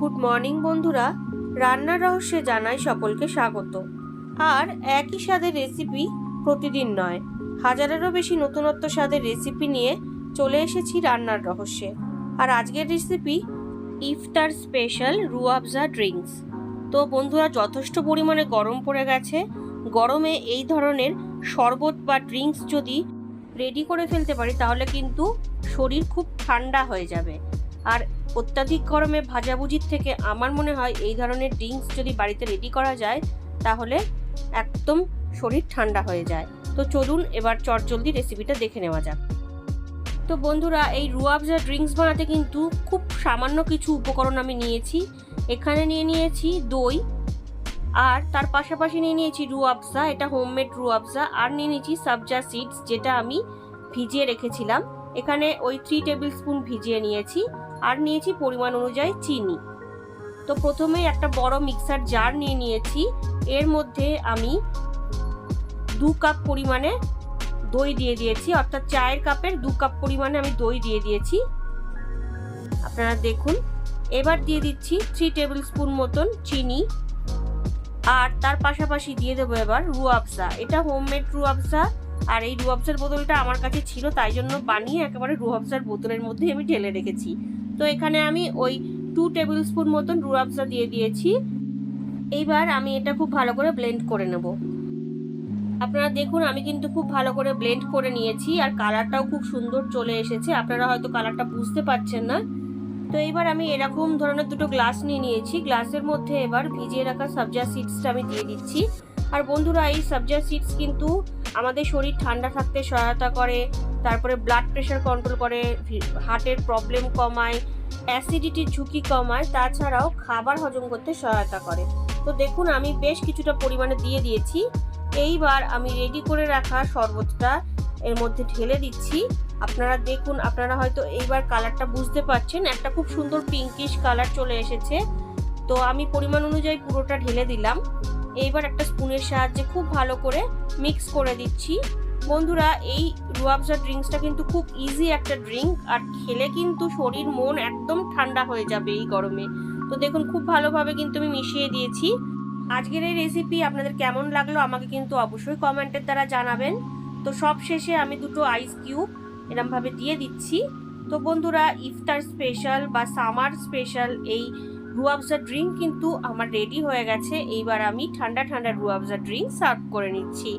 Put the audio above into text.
Good morning বন্ধুরা। রান্নার রহস্যে জানাই সকলকে স্বাগত। আর একই স্বাদের রেসিপি প্রতিদিন নয়, হাজারেরও বেশি নতুনত্ব স্বাদের রেসিপি নিয়ে চলে এসেছি রান্নার রহস্যে। আর আজকের রেসিপি ইফতার স্পেশাল রুয়াবজা ড্রিঙ্কস তো বন্ধুরা, যথেষ্ট পরিমাণে গরম পড়ে গেছে। গরমে এই ধরনের শরবত বা ড্রিঙ্কস যদি রেডি করে ফেলতে পারি, তাহলে কিন্তু শরীর খুব ঠান্ডা হয়ে যাবে। আর অত্যাধিক গরমে ভাজাভুজির থেকে আমার মনে হয় এই ধরনের ড্রিঙ্কস যদি বাড়িতে রেডি করা যায়, তাহলে একদম শরীর ঠান্ডা হয়ে যায়। তো চলুন এবার চটজলদি রেসিপিটা দেখে নেওয়া যাক। তো বন্ধুরা, এই রুয়াবজা ড্রিঙ্কস বানাতে কিন্তু খুব সামান্য কিছু উপকরণ আমি নিয়েছি। এখানে নিয়ে নিয়েছি দই আর তার পাশাপাশি নিয়ে নিয়েছি রুয়াবজা, এটা হোমমেড রুয়াবজা, আর নিয়ে নিয়েছি সাবজা সিডস যেটা আমি ভিজিয়ে রেখেছিলাম। এখানে ওই থ্রি টেবিল স্পুন ভিজিয়ে নিয়েছি। আর নিয়েছি পরিমাণ অনুযায়ী চিনি। তো প্রথমে একটা বড় মিক্সার জার নিয়ে নিয়েছি। এর মধ্যে আমি দু কাপ পরিমাণে দই দিয়ে দিয়েছি, অর্থাৎ চায়ের কাপের দু কাপ পরিমাণে আমি দই দিয়ে দিয়েছি। আপনারা দেখুন, এবার দিয়ে দিচ্ছি থ্রি টেবিল স্পুন মতন চিনি। আর তার পাশাপাশি দিয়ে দেবো এবার রুয়াবজা এটা হোমমেড রুয়াবজা আর এই রুয়াবজার বোতলটা আমার কাছে ছিল, তাই জন্য বানিয়ে একেবারে রুয়াবজার বোতলের মধ্যে আমি ঢেলে রেখেছি। তো এখানে আমি ওই টু টেবিল স্পুন মতন রুয়াবজা দিয়ে দিয়েছি। এইবার আমি এটা খুব ভালো করে ব্লেন্ড করে নেব। আপনারা দেখুন, আমি কিন্তু খুব ভালো করে ব্লেন্ড করে নিয়েছি আর কালারটাও খুব সুন্দর চলে এসেছে। আপনারা হয়তো কালারটা বুঝতে পারছেন না। তো এবার আমি এরকম ধরনের দুটো গ্লাস নিয়ে নিয়েছি। গ্লাসের মধ্যে এবার ভিজিয়ে রাখা সবজা সিডসটা আমি দিয়ে দিচ্ছি। আর বন্ধুরা, এই সবজা সিডস কিন্তু আমাদের শরীর ঠান্ডা থাকতে সহায়তা করে। তারপরে ব্লাড প্রেশার কন্ট্রোল করে হার্টের প্রবলেম কমায় অ্যাসিডিটির ঝুঁকি কমায়, তাছাড়াও খাবার হজম করতে সহায়তা করে। তো দেখুন, আমি বেশ কিছুটা পরিমাণে দিয়ে দিয়েছি। এইবার আমি রেডি করে রাখা শরবতটা এর মধ্যে ঢেলে দিচ্ছি। আপনারা দেখুন, আপনারা হয়তো এইবার কালারটা বুঝতে পারছেন। একটা খুব সুন্দর পিঙ্কিশ কালার চলে এসেছে। তো আমি পরিমাণ অনুযায়ী পুরোটা ঢেলে দিলাম। এইবার একটা স্পুনের সাহায্যে খুব ভালো করে মিক্স করে দিচ্ছি। বন্ধুরা, এই রুয়াবজা ড্রিঙ্কসটা কিন্তু খুব ইজি একটা ড্রিঙ্ক, আর খেলে কিন্তু শরীর, মন একদম ঠান্ডা হয়ে যাবে এই গরমে। তো দেখুন, খুব ভালোভাবে কিন্তু আমি মিশিয়ে দিয়েছি। আজকের এই রেসিপি আপনাদের কেমন লাগল আমাকে কিন্তু অবশ্যই কমেন্টের দ্বারা জানাবেন। তো সব শেষে আমি দুটো আইস কিউব এরমভাবে দিয়ে দিচ্ছি। তো বন্ধুরা, ইফতার স্পেশাল বা সামার স্পেশাল এই রুয়াবজা ড্রিঙ্ক কিন্তু আমার রেডি হয়ে গেছে। এইবার আমি ঠান্ডা ঠান্ডা রুয়াবজা ড্রিঙ্ক সার্ভ করে নিচ্ছি।